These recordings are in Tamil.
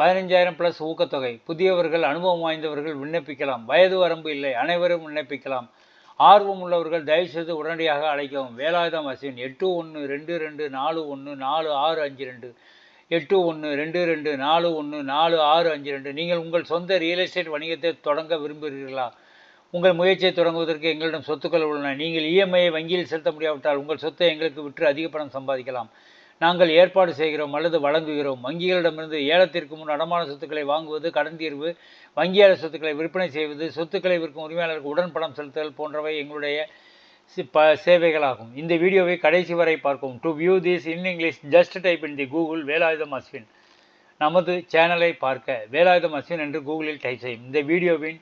பதினஞ்சாயிரம் ப்ளஸ் ஊக்கத்தொகை. புதியவர்கள் அனுபவம் வாய்ந்தவர்கள் விண்ணப்பிக்கலாம். வயது வரம்பு இல்லை. அனைவரும் விண்ணப்பிக்கலாம். ஆர்வம் உள்ளவர்கள் தயவுசெய்து உடனடியாக அழைக்கவும். வேலாயுதம் அசின் எட்டு ஒன்று ரெண்டு ரெண்டு நாலு ஒன்று நாலு ஆறு அஞ்சு ரெண்டு. எட்டு ஒன்று ரெண்டு ரெண்டு நாலு ஒன்று நாலு ஆறு அஞ்சு ரெண்டு. நீங்கள் உங்கள் சொந்த ரியல் எஸ்டேட் வணிகத்தை தொடங்க விரும்புகிறீர்களா? உங்கள் முயற்சியை தொடங்குவதற்கு எங்களிடம் சொத்துக்கள் உள்ளன. நீங்கள் இஎம்ஐயை வங்கியில் செலுத்த முடியாவிட்டால் உங்கள் சொத்தை எங்களுக்கு விற்று அதிக பணம் சம்பாதிக்கலாம். நாங்கள் ஏற்பாடு செய்கிறோம் அல்லது வழங்குகிறோம். வங்கிகளிடமிருந்து ஏலத்திற்கு முன் அடமான சொத்துக்களை வாங்குவது கடன் தீர்வு வங்கியாளர் சொத்துக்களை விற்பனை செய்வது சொத்துக்களை விற்கும் உரிமையாளருக்கு உடன் பணம் செலுத்துதல் போன்றவை எங்களுடைய ப சேவைகளாகும். இந்த வீடியோவை கடைசி வரை பார்க்கவும். To view this in English just type in the Google Velayudham Aswin நமது சேனலை பார்க்க வேலாயுதம் அஸ்வின் என்று கூகுளில் டைப் செய்யும். இந்த வீடியோவின்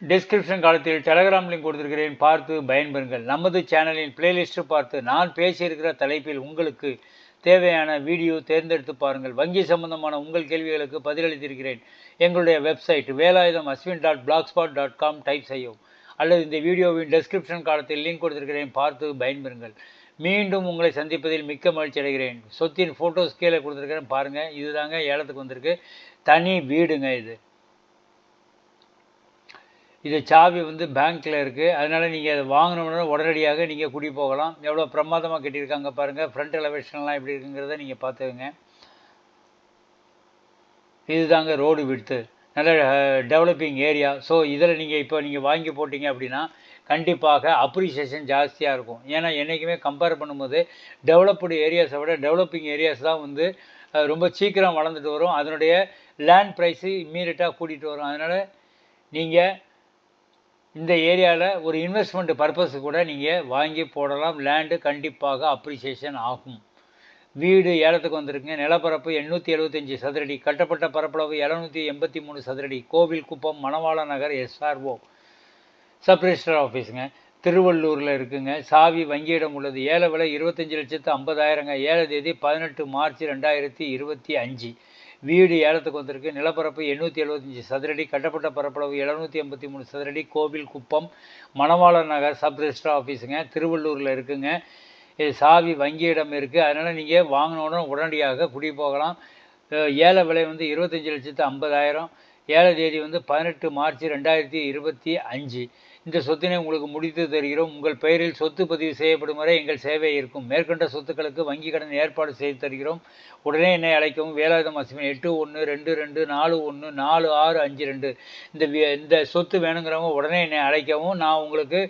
டிஸ்கிரிப்ஷன் காலத்தில் டெலகிராம் லிங்க் கொடுத்திருக்கிறேன். பார்த்து பயன்பெறுங்கள். நமது சேனலின் பிளேலிஸ்ட்டு பார்த்து நான் பேசியிருக்கிற தலைப்பில் உங்களுக்கு தேவையான வீடியோ தேர்ந்தெடுத்து பாருங்கள். வங்கி சம்பந்தமான உங்கள் கேள்விகளுக்கு பதிலளித்திருக்கிறேன். எங்களுடைய website Velayudham Aswin dot blogspot dot com type செய்யவும். அல்லது இந்த வீடியோவின் டெஸ்கிரிப்ஷன் காலத்தில் லிங்க் கொடுத்திருக்கிறேன். பார்த்து பயன்பெறுங்கள். மீண்டும் உங்களை சந்திப்பதில் மிக்க மகிழ்ச்சி அடைகிறேன். சொத்தின் ஃபோட்டோஸ் கீழே கொடுத்துருக்கிறேன். பாருங்கள் இதுதாங்க ஏலத்துக்கு வந்திருக்கு. தனி வீடுங்க இது. இது சாவி வந்து பேங்க்கில் இருக்குது அதனால் நீங்கள் அதை வாங்கினோம்னா உடனடியாக நீங்கள் குடி போகலாம். எவ்வளோ பிரமாதமாக கட்டியிருக்காங்க பாருங்கள் ஃப்ரண்ட் எலவேஷன்லாம் எப்படி இருக்குங்கிறத நீங்கள் பார்த்துக்கங்க. இதுதாங்க ரோடு விடுத்து நல்ல டெவலப்பிங் ஏரியா ஸோ இதில் நீங்கள் இப்போ நீங்கள் வாங்கி போட்டிங்க அப்படின்னா கண்டிப்பாக அப்ரிசியேஷன் ஜாஸ்தியாக இருக்கும். ஏன்னா என்றைக்குமே கம்பேர் பண்ணும்போது டெவலப்டு ஏரியாஸை விட டெவலப்பிங் ஏரியாஸ் தான் வந்து ரொம்ப சீக்கிரம் வளர்ந்துட்டு வரும். அதனுடைய லேண்ட் ப்ரைஸு இம்மீடியட்டாக கூட்டிகிட்டு வரும். அதனால் நீங்கள் இந்த ஏரியாவில் ஒரு இன்வெஸ்ட்மெண்ட் பர்பஸு கூட நீங்கள் வாங்கி போடலாம். லேண்டு கண்டிப்பாக அப்ரிசியேஷன் ஆகும். வீடு ஏலத்துக்கு வந்திருக்குங்க. நிலப்பரப்பு எண்ணூற்றி எழுபத்தஞ்சி சதுரடி. கட்டப்பட்ட பரப்பளவு எழுநூற்றி எண்பத்தி மூணு சதுரடி. Kovil Kuppam Manavala Nagar SRO. Sub register ஆஃபீஸுங்க திருவள்ளூரில் இருக்குங்க. சாவி வங்கியிடம் உள்ளது. ஏல விலை இருபத்தஞ்சி லட்சத்து ஐம்பதாயிரங்க. ஏல தேதி பதினெட்டு மார்ச் ரெண்டாயிரத்தி இருபத்தி அஞ்சு. வீடு ஏலத்துக்கு வந்திருக்கு. நிலப்பரப்பு எண்ணூற்றி எழுபத்தஞ்சி சதுரடி கட்டப்பட்ட பரப்பளவு எழுநூற்றி எண்பத்தி மூணு சதுரடி கோவில் குப்பம் மணவாளர் நகர் சப் ரிஜிஸ்டர் ஆஃபீஸுங்க திருவள்ளூரில் இருக்குங்க. இது சாவி வங்கியிடம் இருக்குது அதனால் நீங்கள் வாங்கினோடனே உடனடியாக குடி போகலாம். ஏல விலை வந்து இருபத்தஞ்சி லட்சத்து ஐம்பதாயிரம். ஏழை தேதி வந்து பதினெட்டு மார்ச் ரெண்டாயிரத்தி இருபத்தி அஞ்சு. இந்த சொத்தினை உங்களுக்கு முடித்து தருகிறோம். உங்கள் பெயரில் சொத்து பதிவு செய்யப்படும் வரை எங்கள் சேவை இருக்கும். மேற்கண்ட சொத்துக்களுக்கு வங்கி கடன் ஏற்பாடு செய்து தருகிறோம். உடனே என்னை அழைக்கவும். வேலாயுதம் அசிமன் எட்டு ஒன்று ரெண்டு ரெண்டு நாலு ஒன்று நாலு ஆறு அஞ்சு ரெண்டு. இந்த இந்த சொத்து வேணுங்கிறவங்க உடனே என்னை அழைக்கவும். நான் உங்களுக்கு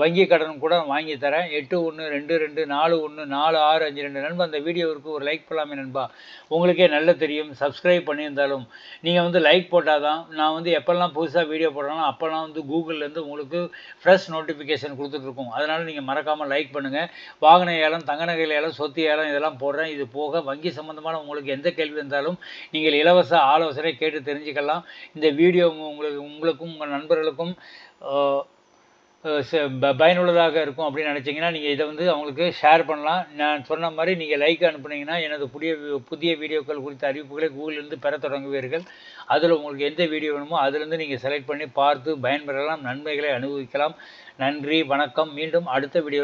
வங்கி கடன் கூட வாங்கி தரேன். எட்டு ஒன்று ரெண்டு ரெண்டு நாலு ஒன்று நாலு ஆறு அஞ்சு ரெண்டு. நண்பா அந்த வீடியோவிற்கு ஒரு லைக் போடலாமே நண்பா. உங்களுக்கே நல்ல தெரியும். சப்ஸ்கிரைப் பண்ணியிருந்தாலும் நீங்கள் வந்து லைக் போட்டால் தான் நான் வந்து எப்போல்லாம் புதுசாக வீடியோ போடுறாலும் அப்போல்லாம் வந்து கூகுள்லேருந்து உங்களுக்கு ஃப்ரெஷ் நோட்டிஃபிகேஷன் கொடுத்துட்ருக்கோம். அதனால் நீங்கள் மறக்காமல் லைக் பண்ணுங்கள் வாகன ஏலம் தங்க நகை ஏலம் சொத்து ஏலம் இதெல்லாம் போடுறேன். இது போக வங்கி சம்மந்தமான உங்களுக்கு எந்த கேள்வி இருந்தாலும் நீங்கள் இலவச ஆலோசனை கேட்டு தெரிஞ்சுக்கலாம். இந்த வீடியோ உங்களுக்கு உங்களுக்கும் உங்கள் நண்பர்களுக்கும் பயனுள்ளதாக இருக்கும் அப்படின்னு நினச்சிங்கன்னா நீங்கள் இதை வந்து அவங்களுக்கு ஷேர் பண்ணலாம். நான் சொன்ன மாதிரி நீங்கள் லைக் அனுப்புனீங்கன்னா எனது புதிய புதிய வீடியோக்கள் குறித்த அறிவிப்புகளை கூகுளிலிருந்து பெற தொடங்குவீர்கள். அதில் உங்களுக்கு எந்த வீடியோ வேணுமோ அதிலிருந்து நீங்கள் செலக்ட் பண்ணி பார்த்து பயன்பெறலாம் நன்மைகளை அனுபவிக்கலாம். நன்றி வணக்கம். மீண்டும் அடுத்த வீடியோ